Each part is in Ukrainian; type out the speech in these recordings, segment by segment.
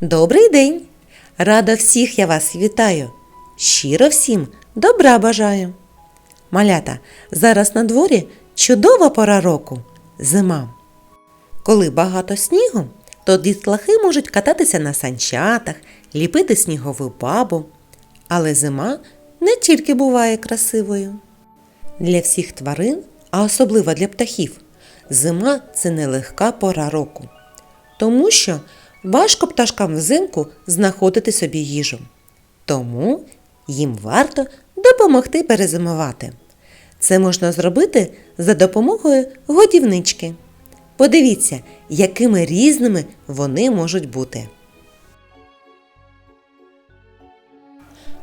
Добрий день! Рада всіх я вас вітаю. Щиро всім добра бажаю. Малята, зараз на дворі чудова пора року зима. Коли багато снігу, то дітлахи можуть кататися на санчатах, ліпити снігову бабу. Але зима не тільки буває красивою. Для всіх тварин, а особливо для птахів, зима це нелегка пора року. Тому що важко пташкам взимку знаходити собі їжу. Тому їм варто допомогти перезимувати. Це можна зробити за допомогою годівнички. Подивіться, якими різними вони можуть бути.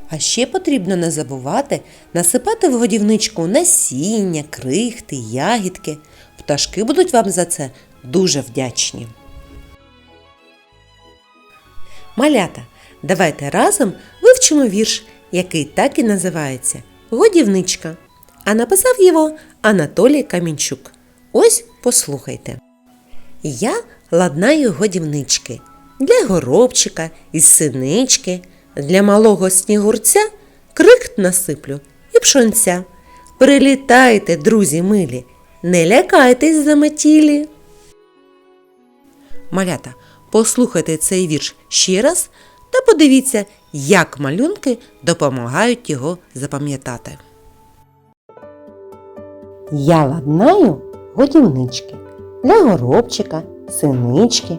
А ще потрібно не забувати насипати в годівничку насіння, крихти, ягідки. Пташки будуть вам за це дуже вдячні. Малята, давайте разом вивчимо вірш, який так і називається Годівничка. А написав його Анатолій Камінчук. Ось послухайте. Я ладнаю годівнички для горобчика і синички, для малого снігурця крихт насиплю і пшонця. Прилітайте, друзі милі, не лякайтесь заметілі. Малята, послухайте цей вірш ще раз та подивіться, як малюнки допомагають його запам'ятати. Я ладнаю годівнички для горобчика, синички,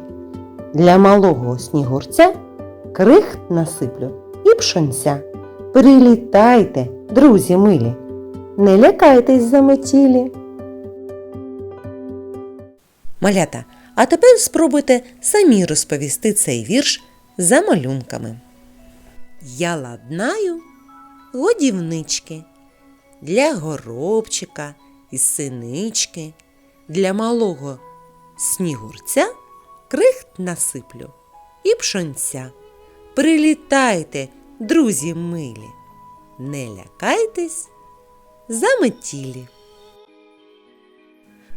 для малого снігурця крихт насиплю і пшонця. Прилітайте, друзі милі, не лякайтесь заметілі. Малята, а тепер спробуйте самі розповісти цей вірш за малюнками. Я ладнаю годівнички для горобчика і синички, для малого снігурця крихт насиплю і пшонця. Прилітайте, друзі милі, не лякайтесь заметілі.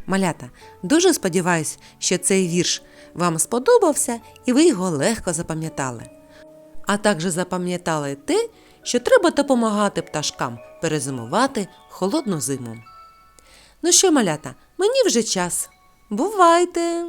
Малята, дуже сподіваюсь, що цей вірш вам сподобався і ви його легко запам'ятали. А також запам'ятали те, що треба допомагати пташкам перезимувати холодну зиму. Ну що, малята, мені вже час. Бувайте!